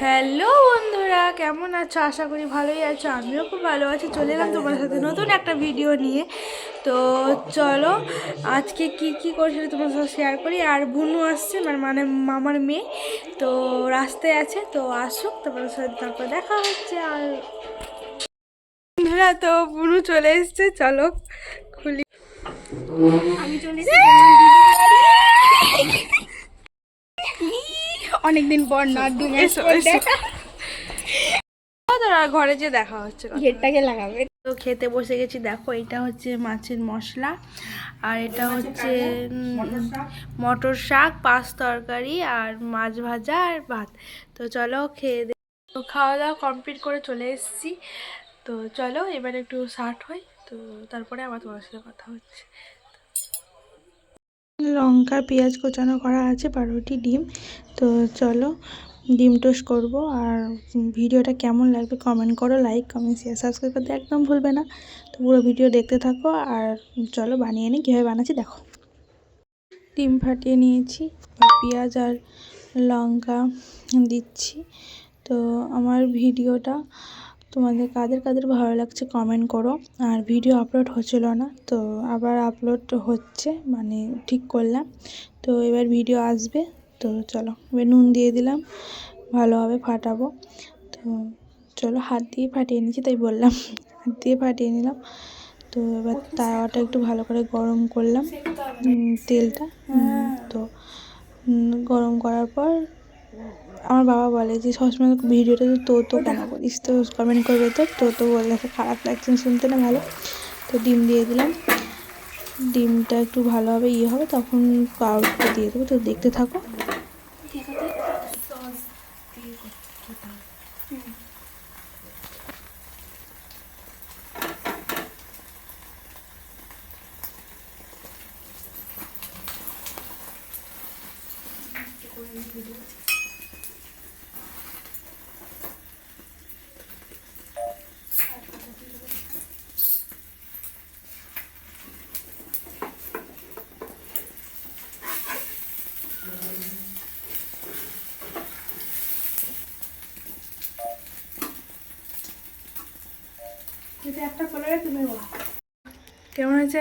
Hello বন্ধুরা, কেমন আছো? আশা করি ভালোই আছো, আমিও খুব ভালো আছি। চলে এলাম তোমার সাথে নতুন একটা ভিডিও নিয়ে। তো চলো, আজকে কি কি করছিল তোমার সাথে শেয়ার করি। আর বুনু আসছে মানে মানে মামার মেয়ে। তো রাস্তায় আছে, তো আসুক তোমার সাথে তারপর দেখা হচ্ছে। আর বন্ধুরা, তো বুনু চলে এসছে, চলো, খুলি। আমি চলে অনেকদিন পর এসো, এসো। তোরা ঘরে যে দেখা হচ্ছে। ঘেরটাকে লাগাবে। তো খেতে বসে গেছি দেখো এটা হচ্ছে মাছের মশলা আর এটা হচ্ছে মটর শাক। পাঁচ তরকারি আর মাছ ভাজা আর ভাত। তো চলো খেয়ে দে তো খাওয়া দাওয়া কমপ্লিট করে চলে এসেছি। তো চলো এবার একটু শার্ট হই। তো তারপরে আবার তোমার সাথে কথা হচ্ছে। লঙ্কা, পেঁয়াজ কোচানো করা আছে বারোটি ডিম। তো চলো, ডিম টোস্ট করব। আর ভিডিওটা কেমন লাগবে কমেন্ট করো লাইক কমেন্ট শেয়ার সাবস্ক্রাইব করতে একদম ভুলবে না। তো পুরো ভিডিও দেখতে থাকো। আর চলো, বানিয়ে নিই। কীভাবে বানাচ্ছি দেখো। ডিম ফাটিয়ে নিয়েছি, পেঁয়াজ আর লঙ্কা দিচ্ছি। তো আমার ভিডিওটা তোমাদের কাদের কাদের ভালো লাগছে কমেন্ট করো। আর ভিডিও আপলোড হচ্ছিল না, তো আবার আপলোড হচ্ছে মানে ঠিক করলাম। তো এবার ভিডিও আসবে, তো চলো, এবার নুন দিয়ে দিলাম, ভালোভাবে ফাটাবো। তো চলো, হাত দিয়ে ফাটিয়ে নিচ্ছি তাই বললাম, হাত দিয়ে ফাটিয়ে নিলাম। তো এবার তাওয়াটা একটু ভালো করে গরম করলাম তেলটা তো গরম করার পর আমার বাবা বলে যে, সবসময় ভিডিওটা তো তো কেন করিস? তো কমেন্ট করবে তো তো তো বললে তো খারাপ লাগছে, শুনতে না ভালো। তো ডিম দিয়ে দিলাম। ডিমটা একটু ভালোভাবে ইয়ে হবে, তখন পাউডারটা দিয়ে দেবো। তো দেখতে থাকো। কেমন হয়েছে?